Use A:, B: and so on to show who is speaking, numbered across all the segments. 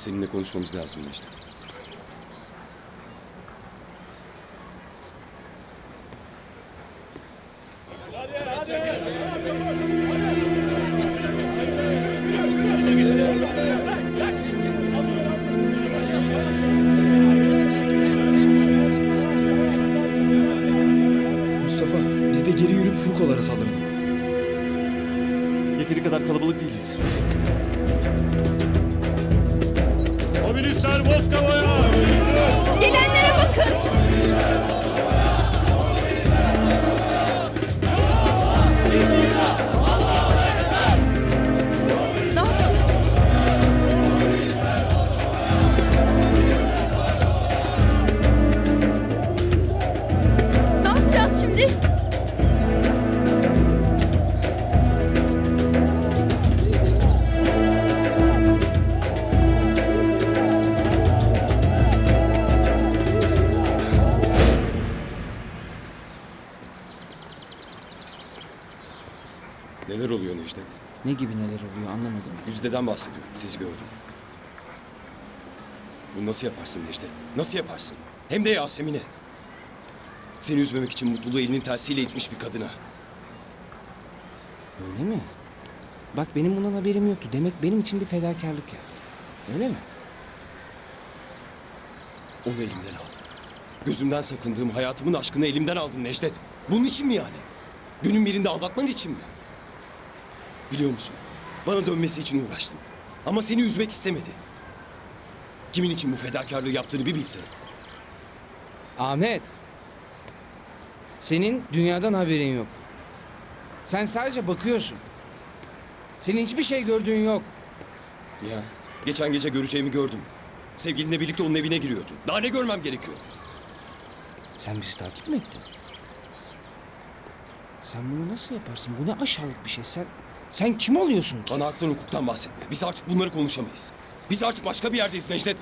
A: Seninle konuşmamız lazım Necdet. Neler oluyor Necdet?
B: Ne gibi neler oluyor anlamadım.
A: Güzde'den bahsediyorum. Sizi gördüm. Bunu nasıl yaparsın Necdet? Nasıl yaparsın? Hem de Yasemin'e. Seni üzmemek için mutluluğu elinin tersiyle itmiş bir kadına.
C: Öyle mi? Bak benim bundan haberim yoktu. Demek benim için bir fedakarlık yaptı. Öyle mi?
A: Onu elimden aldın. Gözümden sakındığım hayatımın aşkını elimden aldın Necdet. Bunun için mi yani? Günün birinde aldatman için mi? Biliyor musun? Bana dönmesi için uğraştım. Ama seni üzmek istemedi. Kimin için bu fedakarlığı yaptığını bir bilse.
C: Ahmet. Senin dünyadan haberin yok. Sen sadece bakıyorsun. Senin hiçbir şey gördüğün yok.
A: Ya geçen gece göreceğimi gördüm. Sevgilinle birlikte onun evine giriyordun. Daha ne görmem gerekiyor?
C: Sen bizi takip mi ettin? Sen bunu nasıl yaparsın? Bu ne aşağılık bir şey. Sen sen kim oluyorsun ki?
A: Bana haktan hukuktan bahsetme. Biz artık bunları konuşamayız. Biz artık başka bir yerdeyiz Necdet.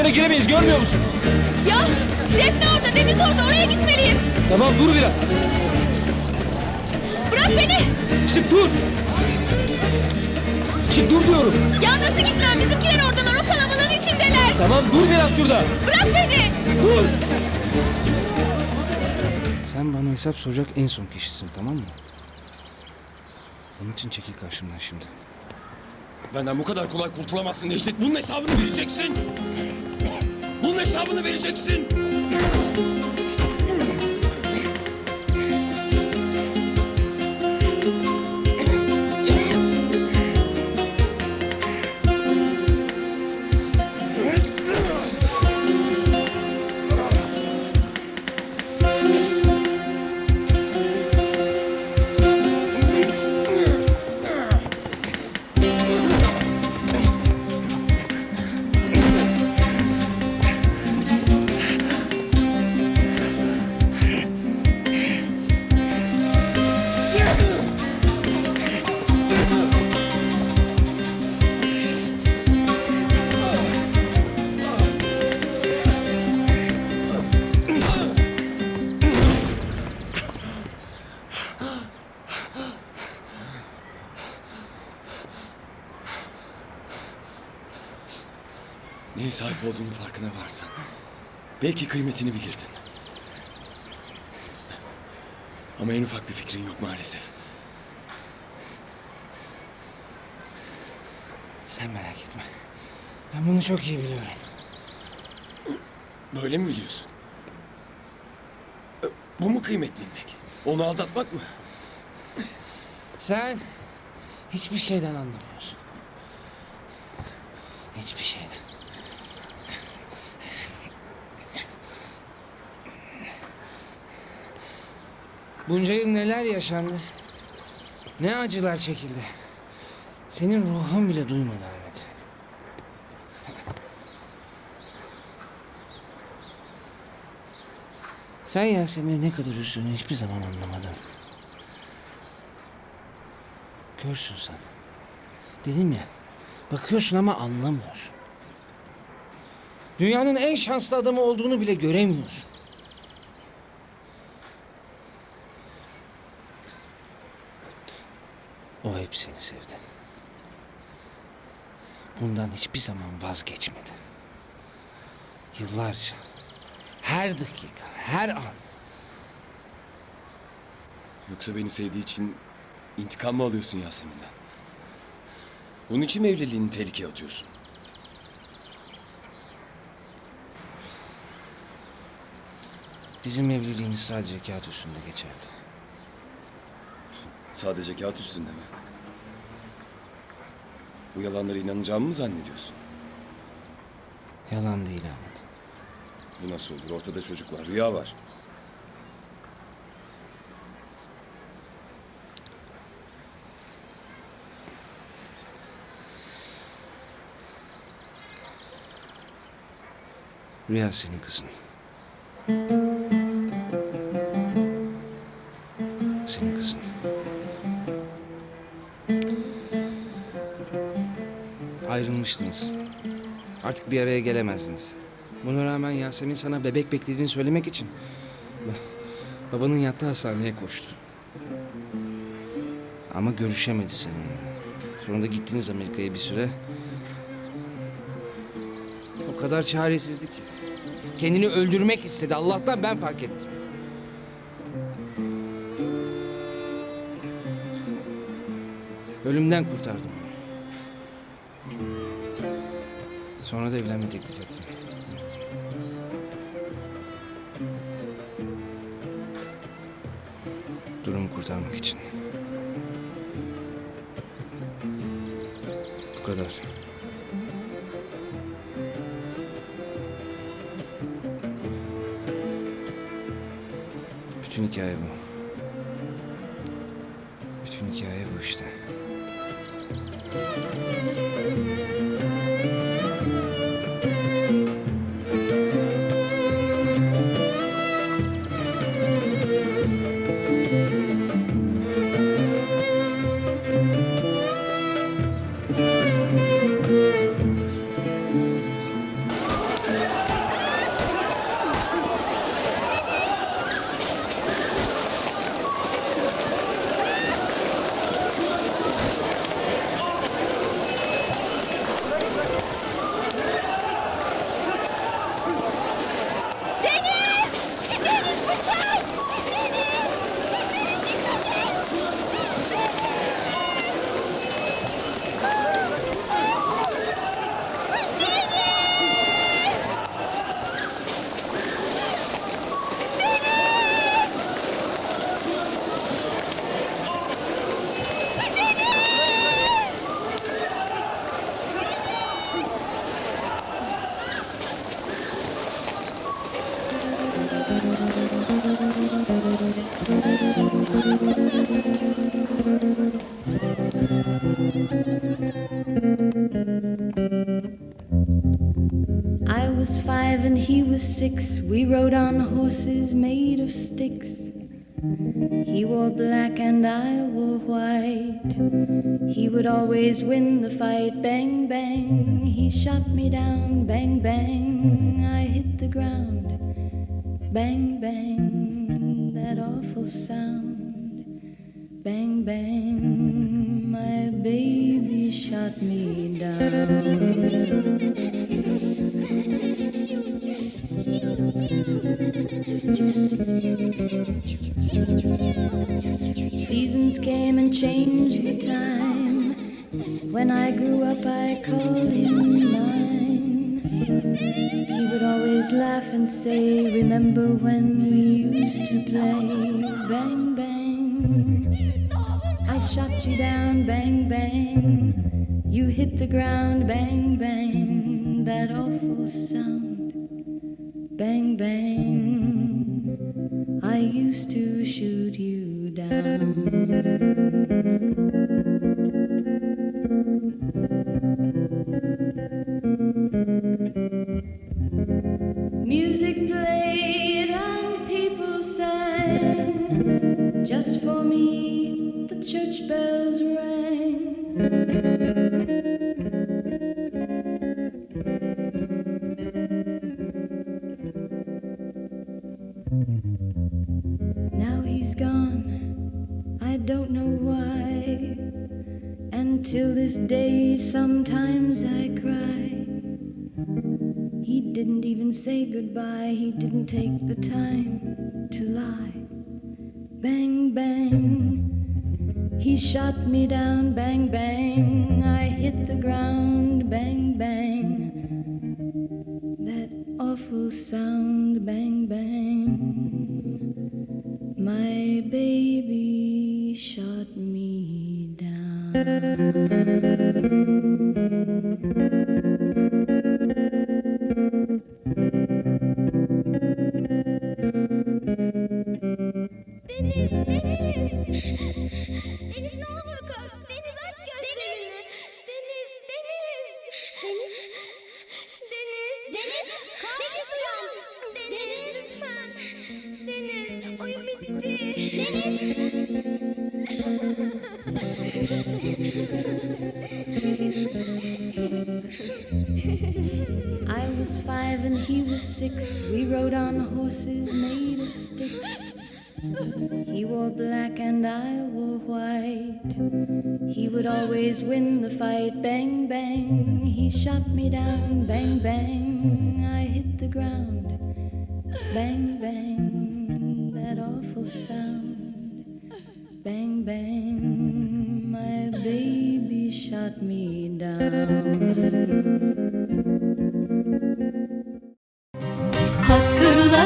B: Meydana giremeyiz, görmüyor musun?
D: Ya! Defne orada, Deniz orada. Oraya gitmeliyim.
B: Tamam, dur biraz.
D: Bırak beni!
B: Işık dur. Işık dur diyorum.
D: Ya nasıl gitmem? Bizimkiler oradalar. O kalabalığın içindeler.
B: Tamam, dur biraz şurada.
D: Bırak beni!
B: Dur.
C: Sen bana hesap soracak en son kişisin tamam mı? Onun için çekil karşımdan şimdi.
A: Benden bu kadar kolay kurtulamazsın Necdet. Bunun hesabını vereceksin. Bunun hesabını vereceksin. Neye sahip olduğunun farkına varsan. Belki kıymetini bilirdin. Ama en ufak bir fikrin yok maalesef.
C: Sen merak etme. Ben bunu çok iyi biliyorum.
A: Böyle mi biliyorsun? Bu mu kıymet bilmek? Onu aldatmak mı?
C: Sen hiçbir şeyden anlamıyorsun. Hiçbir şeyden. Bunca yıl neler yaşandı? Ne acılar çekildi? Senin ruhun bile duymadı Ahmet. Sen Yasemin'e ne kadar üzdüğünü hiçbir zaman anlamadın. Görsün sen. Dedim ya, bakıyorsun ama anlamıyorsun. Dünyanın en şanslı adamı olduğunu bile göremiyorsun. O hep seni sevdi. Bundan hiçbir zaman vazgeçmedi. Yıllarca, her dakika, her an
A: Yoksa beni sevdiği için intikam mı alıyorsun Yasemin'den? Bunun için mi evliliğini tehlikeye atıyorsun?
C: bizim evliliğimiz sadece kağıt üstünde geçerli.
A: Sadece kağıt üstünde mi? Bu yalanlara inanacağımı mı zannediyorsun?
C: Yalan değil Ahmet.
A: Bu nasıl olur? Ortada çocuk var, rüya var.
C: Rüya senin kızın. Senin kızın. Ayrılmıştınız. Artık bir araya gelemezdiniz. Buna rağmen Yasemin sana bebek beklediğini söylemek için ba- babanın yattığı hastaneye koştu. Ama görüşemedi seninle. Sonra da gittiniz Amerika'ya bir süre. O kadar çaresizdi ki. Kendini öldürmek istedi. Allah'tan ben fark ettim. Ölümden kurtardım Sonra da evlenme teklif ettim. Durumu kurtarmak için. Bu kadar. Bütün hikaye bu.
E: Six. We rode on horses made of sticks. He wore black and I wore white. He would always win the fight. Bang, bang. He shot me down. Bang, bang. I hit the ground. Bang, bang. That awful sound. Bang, bang. My baby shot me down. Seasons came and changed the time. When I grew up, I called him mine. He would always laugh and say, Remember when we used to play bang bang? I shot you down, bang bang. You hit the ground, bang bang. That awful sound, bang bang. I used to shoot you down. Sometimes I cry. He didn't even say goodbye, he didn't take the time to lie. Bang, bang, he shot me down, bang, bang. I hit the ground, bang, bang. That awful sound, bang, bang. My baby shot me down.
D: Deniz, Deniz. Deniz ne olur kalk. Deniz aç gözlerini. Deniz, Deniz. Deniz. Deniz. Deniz. Deniz uyan. Deniz lütfen. Deniz oyun bitti. Deniz.
E: I was five and he was six. We rode on horses made of sticks. He wore black and I wore white. He would always win the fight. Bang, bang. He shot me down. Bang, bang. I hit the ground. Bang, bang. That awful sound. Bang, bang. My baby shot me down.
F: Hatırla